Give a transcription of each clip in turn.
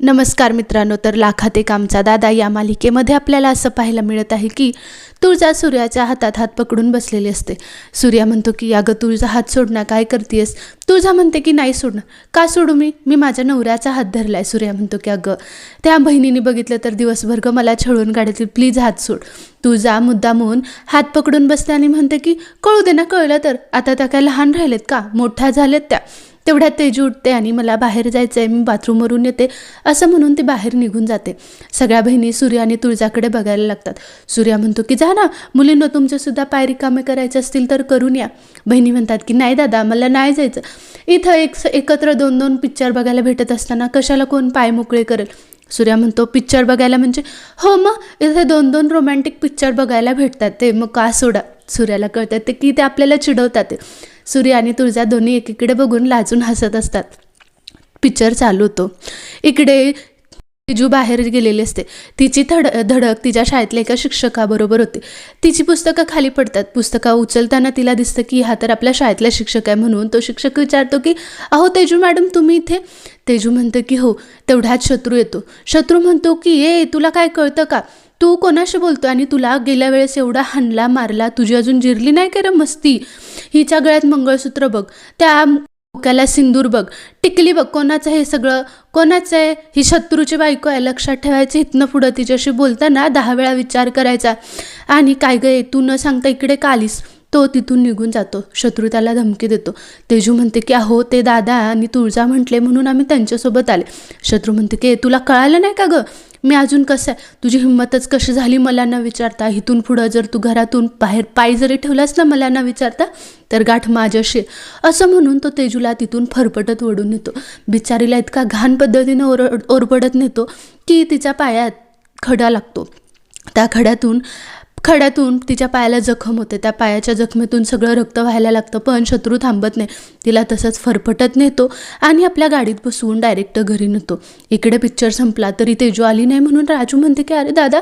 नमस्कार मित्रांनो तर लाखाते कामचा दादा या मालिकेमध्ये आपल्याला असं पाहायला मिळत आहे की तुळजा सूर्याच्या हातात हात पकडून बसलेली असते. सूर्या म्हणतो की अगं तुळजा हात सोडणार काय करतेस तुळजा म्हणते की नाही सोडणं. का सोडू मी? मी माझ्या नवऱ्याचा हात धरलाय. सूर्या म्हणतो की अगं त्या बहिणीने बघितलं तर दिवसभर ग मला छळून काढतील प्लीज हात सोड. तुळजा मुद्दा म्हणून हात पकडून बसते आणि म्हणते की कळू दे ना कळलं तर. आता त्या काय लहान राहिलेत का? मोठ्या झालेत त्या. तेवढ्यात तेजी उठते आणि मला बाहेर जायचं आहे मी बाथरूमवरून येते असं म्हणून ती बाहेर निघून जाते. सगळ्या बहिणी सूर्या आणि तुळजाकडे बघायला लागतात. सूर्या म्हणतो की जा ना मुलींना तुमचेसुद्धा पाय रिकामे करायचे असतील तर करून या. बहिणी म्हणतात की नाही दादा मला नाही जायचं. इथं एक एकत्र दोन दोन पिक्चर बघायला भेटत असताना कशाला कोण पाय मोकळे करेल? सूर्या म्हणतो पिक्चर बघायला म्हणजे? हो मग इथे दोन दोन रोमॅन्टिक पिक्चर बघायला भेटतात ते मग का सोडा? सूर्याला कळतात ते की ते आपल्याला चिडवतात ते. सूर्य आणि तुळजा दोन्ही एकीकडे बघून लाजून हसत असतात. पिक्चर चालू होतो. इकडे तिजू बाहेर गेलेली असते. तिची थड धडक तिच्या शाळेतल्या एका शिक्षकाबरोबर होते. तिची पुस्तकं खाली पडतात. पुस्तकं उचलताना तिला दिसतं की हा तर आपल्या शाळेतला शिक्षक आहे म्हणून तो शिक्षक विचारतो की अहो तेजू मॅडम तुम्ही इथे? तेजू म्हणतं की हो. तेवढ्यात शत्रू येतो. शत्रू म्हणतो की ए तुला काय कळतं का? तू कोणाशी बोलतो आणि तुला गेल्या वेळेस एवढा हाणला मारला तुझी अजून जिरली नाही का रे मस्ती? हिच्या गळ्यात मंगळसूत्र बघ त्या डोक्याला सिंदूर बघ टिकली बघ कोणाचं हे सगळं कोणाचं आहे? ही शत्रूची बायको आहे लक्षात ठेवायचं इथनं पुढं तिच्याशी बोलताना दहा वेळा विचार करायचा. आणि काय गं तू न सांगता इकडे कालीस तो तिथून निघून जातो. शत्रू त्याला धमकी देतो. तेजू म्हणते की अहो ते दादा आणि तुळजा म्हटले म्हणून आम्ही त्यांच्यासोबत आले. शत्रू म्हणते की तुला कळालं नाही का गं? मी अजून कसं आहे? तुझी हिंमतच कशी झाली मला न विचारता? इथून पुढं जर तू घरातून बाहेर पाय जरी ठेवलास ना मला न विचारता तर गाठ माझ्याशी. असं म्हणून तो तेजूला तिथून फरफटत ओढून नेतो. बिचारीला इतका घाण पद्धतीनं ओर ओरबडत नेतो की तिच्या पायात खडा लागतो. त्या खड्यातून खड्यातून तिच्या पायाला जखम होते. त्या पायाच्या जखमेतून सगळं रक्त व्हायला लागतं पण शत्रू थांबत नाही. तिला तसंच फरफटत नेतो आणि आपल्या गाडीत बसवून डायरेक्ट घरी नेतो. इकडे पिक्चर संपला तरी तेजू आली नाही म्हणून राजू म्हणते की अरे दादा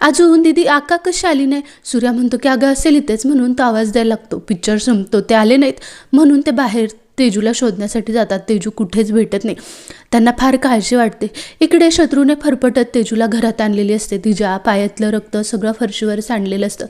अजून दिदी आका कशी आली नाही? सूर्या म्हणतो की अगं असेल इथेच म्हणून तो आवाज द्यायला लागतो. पिक्चर संपतो ते आले नाहीत म्हणून ते बाहेर तेजूला शोधण्यासाठी जातात. तेजू कुठेच भेटत नाही. त्यांना फार काळजी वाटते. इकडे शत्रूने फरफटत तेजूला घरात आणलेली असते. तिच्या पायातलं रक्त सगळं फरशीवर सांडलेलं असतं.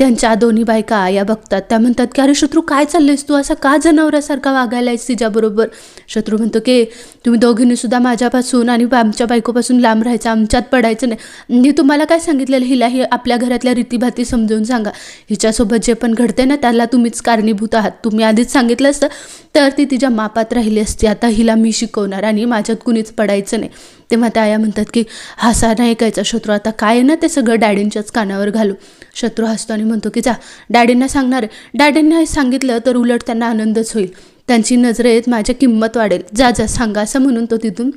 त्यांच्या दोन्ही बायका आया बघतात. त्या म्हणतात की अरे शत्रू काय चाललेस तू? असा का जनावरासारखा आहेस तिच्याबरोबर? शत्रू म्हणतो की तुम्ही दोघींनी सुद्धा माझ्यापासून आणि आमच्या बायकोपासून लांब राहायचं. आमच्यात पडायचं नाही. मी तुम्हाला काय सांगितलेलं? हिला ही आपल्या घरातल्या रीतीभाती समजून सांगा. हिच्यासोबत जे पण घडते ना त्याला तुम्हीच कारणीभूत आहात. तुम्ही आधीच सांगितलं असतं तर ती तिच्या मापात राहिली असती. आता हिला मी शिकवणार आणि माझ्यात कुणीच पडायचं नाही. तेव्हा त्या आया म्हणतात की हसा नाही ऐकायचा शत्रू आता काय आहे ना ते सगळं डॅडींच्याच कानावर घालू. शत्रू हसतो आणि म्हणतो की जा डॅडींना सांगणार आहे. डॅडींना सांगितलं तर उलट त्यांना आनंदच होईल. त्यांची नजरेत माझ्या किंमत वाढेल. जा जा सांगा असं म्हणून तो तिथून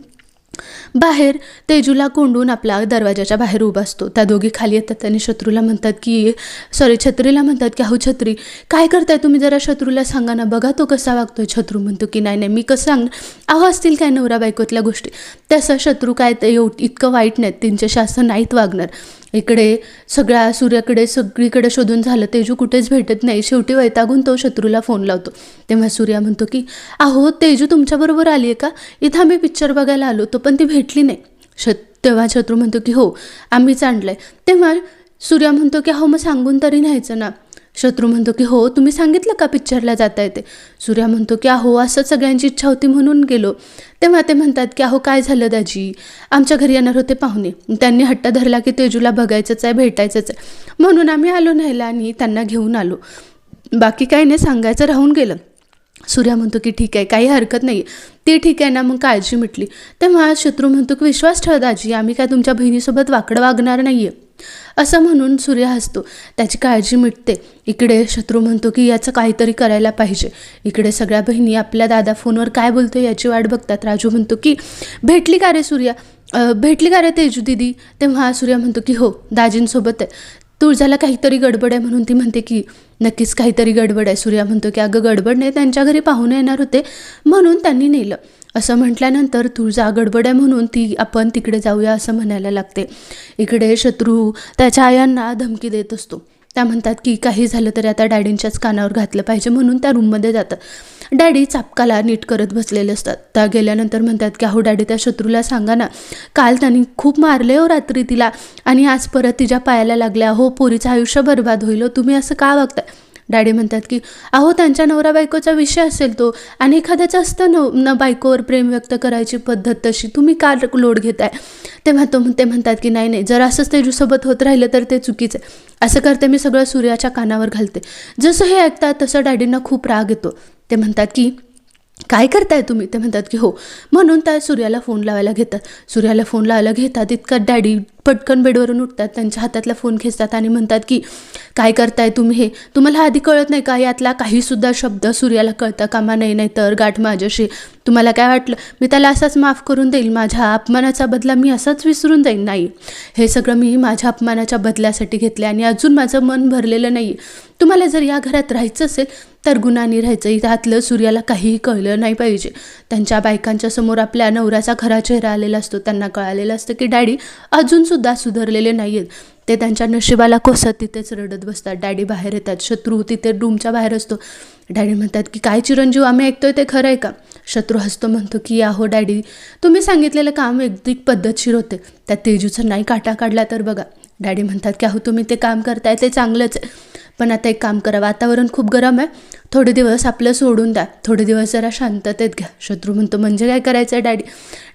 बाहेर तेजूला कोंडून आपला दरवाजाच्या बाहेर उभा असतो. त्या दोघी खाली येतात आणि शत्रूला म्हणतात की सॉरी छत्रीला म्हणतात की अहो छत्री काय करताय तुम्ही? जरा शत्रूला सांगा ना बघा तो कसा वागतोय. छत्रू म्हणतो की नाही नाही मी कसं सांगणार? अहो असतील काय नवरा बायकोतल्या गोष्टी. तसं शत्रू काय ते इतकं वाईट नाहीत त्यांच्याशी असं नाहीत वागणार. इकडे सगळ्या सूर्याकडे सगळीकडे शोधून झालं तेजू कुठेच भेटत नाही. शेवटी वैतागून तो शत्रूला फोन लावतो. तेव्हा सूर्या म्हणतो की अहो तेजू तुमच्याबरोबर आली आहे का? इथं आम्ही पिक्चर बघायला आलो तो पण ती भेटली नाही. शत तेव्हा शत्रू म्हणतो की हो आम्हीच आणलं आहे तेव्हा सूर्या म्हणतो की अहो मग सांगून तरी न्यायचं ना. शत्रू म्हणतो की हो तुम्ही सांगितलं का पिक्चरला जाता येते सूर्या म्हणतो की अहो असं सगळ्यांची इच्छा होती म्हणून गेलो. तेव्हा ते म्हणतात की अहो काय झालं दाजी? आमच्या घरी येणार होते पाहुणे. त्यांनी हट्ट धरला की तेजूला बघायचंच आहे भेटायचंच आहे. म्हणून आम्ही आलो नाहीला आणि त्यांना घेऊन आलो. बाकी काही नाही सांगायचं राहून गेलं. सूर्या म्हणतो की ठीक आहे काही हरकत नाही ती ठीक आहे ना मग काळजी मिटली. तेव्हा शत्रू म्हणतो की विश्वास ठेव दाजी आम्ही काय तुमच्या बहिणीसोबत वाकडं वागणार नाही आहे असं म्हणून सूर्य हसतो. त्याची काळजी मिटते. इकडे शत्रू म्हणतो की याचं काहीतरी करायला पाहिजे. इकडे सगळ्या बहिणी आपल्या दादा फोनवर काय बोलतो याची वाट बघतात. राजू म्हणतो की भेटली का रे सूर्या? भेटली का रे तेजू दिदी? तेव्हा सूर्या म्हणतो की हो दाजींसोबत आहे. तुळजाला काहीतरी गडबड आहे म्हणून ती म्हणते की नक्कीच काहीतरी गडबड आहे. सूर्या म्हणतो की अगं गडबड नाही त्यांच्या घरी पाहुणे येणार होते म्हणून त्यांनी नेलं. असं म्हटल्यानंतर तुळजा गडबड आहे म्हणून ती आपण तिकडे जाऊया असं म्हणायला लागते. इकडे शत्रू त्याच्या आयांना धमकी देत असतो. त्या म्हणतात की काही झालं तरी आता डॅडींच्याच कानावर घातलं पाहिजे म्हणून त्या रूममध्ये जातात डॅडी चापकाला नीट करत बसलेले असतात. त्या गेल्यानंतर म्हणतात की अहो डॅडी त्या शत्रूला सांगा ना. काल त्यांनी खूप मारले हो रात्री तिला आणि आज परत तिच्या पायाला लागल्या हो पोरीचं आयुष्य बर्बाद होईल हो, तुम्ही असं का वागताय डॅडी म्हणतात की अहो त्यांच्या नवरा बायकोचा विषय असेल तो आणि एखाद्याचं असतं न न बायकोवर प्रेम व्यक्त करायची पद्धत तशी तुम्ही का लोड घेताय? तेव्हा तो ते म्हणतात की नाही नाही जर असंच तेजूसोबत होत राहिलं तर ते चुकीचं आहे. असं करते मी सगळं सूर्याच्या कानावर घालते. जसं हे ऐकतात तसं डॅडींना खूप राग येतो. ते म्हणतात की काय करताय तुम्ही? ते म्हणतात की हो म्हणून त्या सूर्याला फोन लावायला घेतात. सूर्याला फोन लावायला घेतात इतका डॅडी पटकन बेडवरून उठतात त्यांच्या हातातला फोन खेचतात आणि म्हणतात की काय करताय तुम्ही हे? तुम्हाला आधी कळत नाही का? यातला काहीसुद्धा शब्द सूर्याला कळता कामा नाही नाही तर गाठ माझ्याशी. तुम्हाला काय वाटलं? मी त्याला असाच माफ करून देईल. माझ्या अपमानाचा बदला मी असाच विसरून जाईन. नाही. हे सगळं मी माझ्या अपमानाच्या बदल्यासाठी घेतले आणि अजून माझं मन भरलेलं नाही. तुम्हाला जर या घरात राहायचं असेल तर गुणांनी राहायचं त्यातलं सूर्याला काहीही कळलं नाही पाहिजे. त्यांच्या बायकांच्या समोर आपल्या नवऱ्याचा खरा चेहरा आलेला असतो. त्यांना कळालेलं असतं की डॅडी अजून सुद्धा सुधारलेले नाही आहेत ते त्यांच्या नशिबाला कोसत तिथेच रडत बसतात. डॅडी बाहेर येतात. शत्रू तिथे रूमच्या बाहेर असतो. डॅडी म्हणतात की काय चिरंजीव आम्ही ऐकतोय ते खरं आहे का? शत्रू हसतो म्हणतो की हो डॅडी तुम्ही सांगितलेलं काम अगदी पद्धतशीर होते. त्या तेजूचं नाही काटा काढला तर बघा. डॅडी म्हणतात की अहो तुम्ही ते काम करताय ते चांगलंच आहे. पण आता एक काम करा वातावरण खूप गरम आहे. थोडे दिवस आपलं सोडून द्या. थोडे दिवस जरा शांततेत घ्या. शत्रू म्हणतो म्हणजे काय करायचं? आहे डॅडी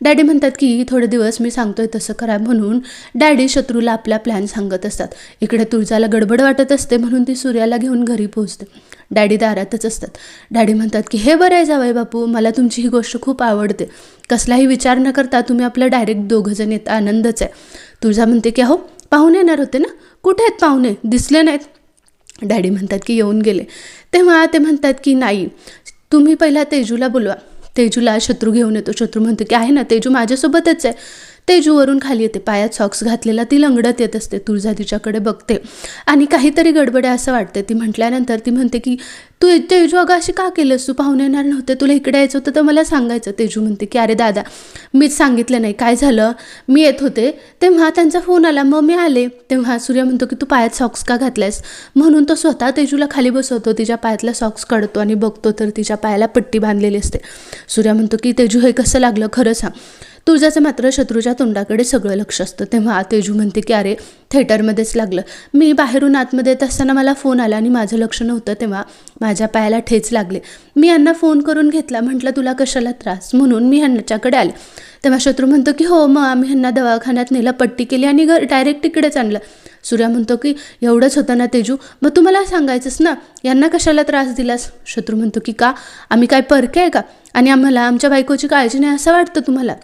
डॅडी म्हणतात की थोडे दिवस मी सांगतोय तसं करा म्हणून डॅडी शत्रूला आपला प्लॅन सांगत असतात. इकडे तुळजाला गडबड वाटत असते म्हणून ती सूर्याला घेऊन घरी पोहोचते. डॅडी दारातच असतात. डॅडी म्हणतात की हे बरं आहे जावई बापू मला तुमची ही गोष्ट खूप आवडते. कसलाही विचार न करता तुम्ही आपलं डायरेक्ट दोघंजण येत आनंदच आहे. तुळजा म्हणते की अहो पाहुणे येणार होते ना? कुठे आहेत पाहुणे? दिसले नाहीत. डॅडी म्हणतात की येऊन गेले. तेव्हा ते म्हणतात की नाही तुम्ही पहिला तेजूला बोलवा. तेजूला शत्रू घेऊन येतो. शत्रू म्हणतो की आहे ना तेजू माझ्यासोबतच आहे. तेजूवरून खाली येते. पायात सॉक्स घातलेला ती लंगडत येत असते. तुळजा तिच्याकडे बघते. आणि काहीतरी गडबड आहे असं वाटतं ती म्हटल्यानंतर ती म्हणते की तू तेजू अगं अशी का केलंस? तू पाहुणे येणार नव्हते तुला इकडे यायचं होतं तर मला सांगायचं तेजू म्हणते की अरे दादा मीच सांगितलं नाही. काय झालं? मी येत होते. तेव्हा त्यांचा फोन आला. मग मी आले. तेव्हा सूर्य म्हणतो की तू पायात सॉक्स का घातल्यास? म्हणून तो स्वतः तेजूला खाली बसवतो. तिच्या पायातला सॉक्स काढतो आणि बघतो तर तिच्या पायाला पट्टी बांधलेली असते. सूर्या म्हणतो की तेजू हे कसं लागलं? खरं सांग. तुझ्याचं मात्र शत्रूच्या तोंडाकडे सगळं लक्ष असतं. तेव्हा तेजू म्हणते की अरे थिएटरमध्येच लागलं. मी बाहेरून आतमध्ये येत असताना मला फोन आला आणि माझं लक्ष नव्हतं तेव्हा. माझ्या पायाला ठेच लागले. मी यांना फोन करून घेतला. म्हटलं तुला कशाला त्रास? म्हणून मी ह्यांच्याकडे आले. तेव्हा शत्रू म्हणतो की हो मग आम्ही ह्यांना दवाखान्यात नेलं पट्टी केली आणि घर डायरेक्ट तिकडेच आणलं. सूर्या म्हणतो की एवढंच होतं ना तेजू? मग तू मला सांगायचंस ना यांना कशाला त्रास दिलास? शत्रू म्हणतो की का? आम्ही काय परके आहे का? आणि आम्हाला आमच्या बायकोची काळजी नाही असं वाटतं तुम्हाला?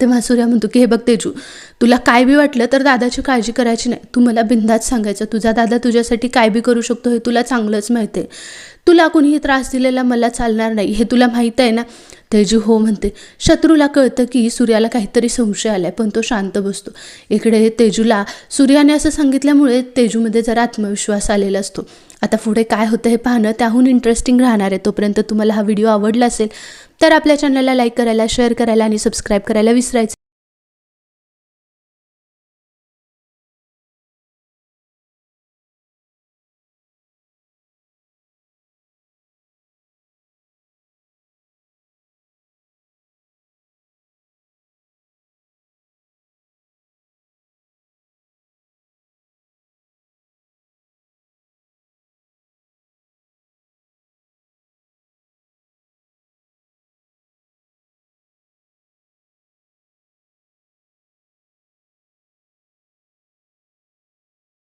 तेव्हा सूर्या म्हणतो की हे बघ तेजू तुला काय बी वाटलं तर दादाची काळजी करायची नाही. तू मला बिंदाच सांगायचं. तुझा दादा तुझ्यासाठी काय बी करू शकतो हे तुला चांगलंच माहिती आहे. तुला कुणीही त्रास दिलेला मला चालणार नाही. हे तुला माहीत आहे ना? तेजू हो म्हणते शत्रूला कळतं की सूर्याला काहीतरी संशय आलाय पण तो शांत बसतो. इकडे तेजूला सूर्याने असं सांगितल्यामुळे तेजूमध्ये जरा आत्मविश्वास आलेला असतो. आता पुढे काय होतं हे पाहणं त्याहून इंटरेस्टिंग राहणार आहे. तोपर्यंत तुम्हाला हा व्हिडिओ आवडला असेल तर आपल्या चॅनलला लाईक करायला शेअर करायला आणि सबस्क्राईब करायला विसरायचं